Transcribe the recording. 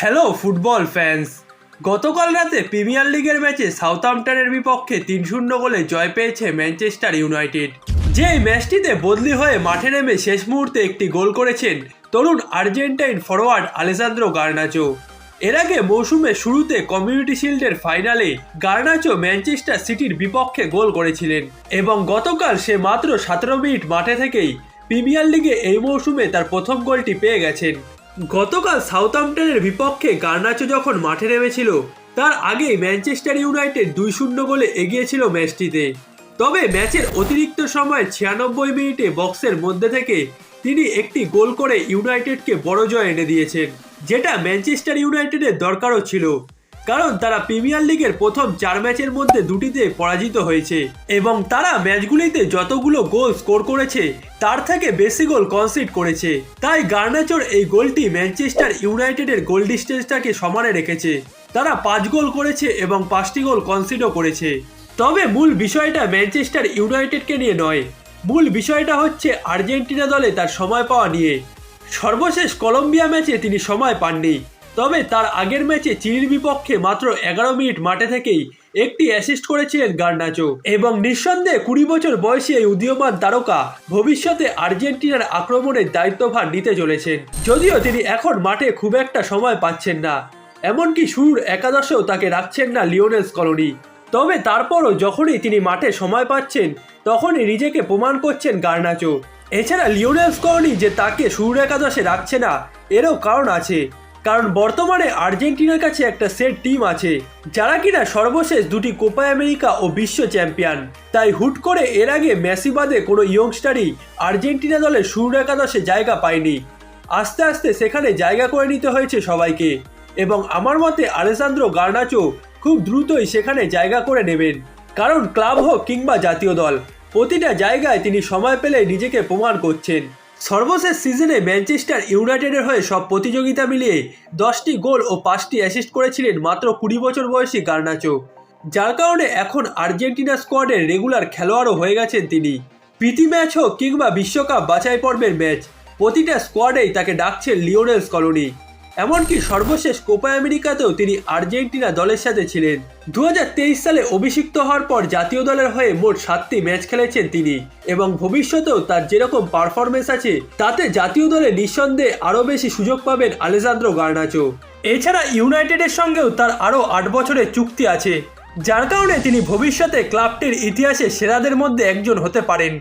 Hello football fans গতকাল রাতে premier লিগের ম্যাচে সাউথহাম্পটনের বিপক্ষে তিন শূন্য গোলে জয় পেয়েছে ম্যানচেস্টার ইউনাইটেড যে ম্যাচটিতে বদলি হয়ে মাঠে নেমে শেষ মুহূর্তে একটি গোল করেছেন তরুণ আর্জেন্টাইন ফরোয়ার্ড আলেসান্দ্রো গার্নাচো। এর আগে মৌসুমের শুরুতে কমিউনিটি শিল্ডের ফাইনালে গার্নাচো ম্যানচেস্টার সিটির বিপক্ষে গোল করেছিলেন এবং গতকাল সে মাত্র সতেরো মিনিট মাঠে থেকেই প্রিমিয়ার লিগে এই মৌসুমে তার প্রথম গোলটি পেয়ে গেছেন। গতকাল সাউথাম্পটনের বিপক্ষে গার্নাচো যখন মাঠে নেমেছিল, তার আগে ম্যানচেস্টার ইউনাইটেড দুই শূন্য গোলে এগিয়েছিল ম্যাচটিতে। তবে ম্যাচের অতিরিক্ত সময় ছিয়ানব্বই মিনিটে বক্সের মধ্যে থেকে তিনি একটি গোল করে ইউনাইটেডকে বড় জয় এনে দিয়েছেন, যেটা ম্যানচেস্টার ইউনাইটেডের দরকারও ছিল। কারণ তারা প্রিমিয়ার লিগের প্রথম চার ম্যাচের মধ্যে দুটিতে পরাজিত হয়েছে। এবং তারা ম্যাচগুলিতে যতগুলো গোল স্কোর করেছে, তার থেকে বেশি গোল কনসিড করেছে। তাই গার্নাচোর এই গোলটি ম্যানচেস্টার ইউনাইটেডের গোল ডিস্টেন্সটাকে সমানে রেখেছে। তারা পাঁচ গোল করেছে এবং পাঁচটি গোল কনসিডও করেছে। তবে মূল বিষয়টা ম্যানচেস্টার ইউনাইটেডকে নিয়ে নয়। মূল বিষয়টা হচ্ছে আর্জেন্টিনা দলে তার সময় পাওয়া নিয়ে। সর্বশেষ কলম্বিয়া ম্যাচে তিনি সময় পাননি। তবে তার আগের ম্যাচে চিলির বিপক্ষে মাত্র এগারো মিনিট মাঠে থেকেই একটি অ্যাসিস্ট করেছিলেন গার্নাচো এবং নিঃসন্দেহে কুড়ি বছর বয়সী এই উদীয়মান তারকা ভবিষ্যতে আর্জেন্টিনার আক্রমণের দায়িত্বভার নিতে চলেছেন। যদিও তিনি এখন মাঠে খুব একটা সময় পাচ্ছেন না। এমনকি শুরুর একাদশেও তাকে রাখছেন না লিওনেলস কলোনি। তবে তারপরও যখনই তিনি মাঠে সময় পাচ্ছেন, তখনই নিজেকে প্রমাণ করছেন গার্নাচো এছাড়া লিওনেল কলোনি যে তাকে শুরুর একাদশে রাখছে না, এরও কারণ আছে। কারণ বর্তমানে আর্জেন্টিনার কাছে একটা সেট টিম আছে, যারা কিনা সর্বশেষ দুটি কোপা আমেরিকা ও বিশ্ব চ্যাম্পিয়ন। তাই হুট করে এর আগে মেসি বাদে কোনো ইয়ংস্টারই আর্জেন্টিনা দলের শুরুর একাদশে জায়গা পায়নি। আস্তে আস্তে সেখানে জায়গা করে নিতে হয়েছে সবাইকে এবং আমার মতে আলেসান্দ্রো গার্নাচো খুব দ্রুতই সেখানে জায়গা করে নেবেন। কারণ ক্লাব হোক কিংবা জাতীয় দল, প্রতিটা জায়গায় তিনি সময় পেলে নিজেকে প্রমাণ করছেন। সর্বশেষ সিজনে ম্যানচেস্টার ইউনাইটেডের হয়ে সব প্রতিযোগিতা মিলিয়ে দশটি গোল ও পাঁচটি অ্যাসিস্ট করেছিলেন মাত্র কুড়ি বছর বয়সী গার্নাচো। যার কারণে এখন আর্জেন্টিনা স্কোয়াডের রেগুলার খেলোয়াড়ও হয়ে গেছেন তিনি। প্রীতি ম্যাচ হোক কিংবা বিশ্বকাপ বাছাই পর্বের ম্যাচ, প্রতিটা স্কোয়াডেই তাকে ডাকছেন লিওনেলস কলোনি। এমনকি সর্বশেষ কোপা আমেরিকাতেও তিনি আর্জেন্টিনা দলের সাথে ছিলেন। দু হাজার তেইশ সালে অভিষিক্ত হওয়ার পর জাতীয় দলের হয়ে মোট সাতটি ম্যাচ খেলেছেন তিনি এবং ভবিষ্যতেও তার যেরকম পারফরমেন্স আছে, তাতে জাতীয় দলে নিঃসন্দেহে আরও বেশি সুযোগ পাবেন আলেজান্দ্রো গার্নাচো। এছাড়া ইউনাইটেডের সঙ্গেও তার আরও আট বছরের চুক্তি আছে, যার কারণে তিনি ভবিষ্যতে ক্লাবটির ইতিহাসে সেরাদের মধ্যে একজন হতে পারেন।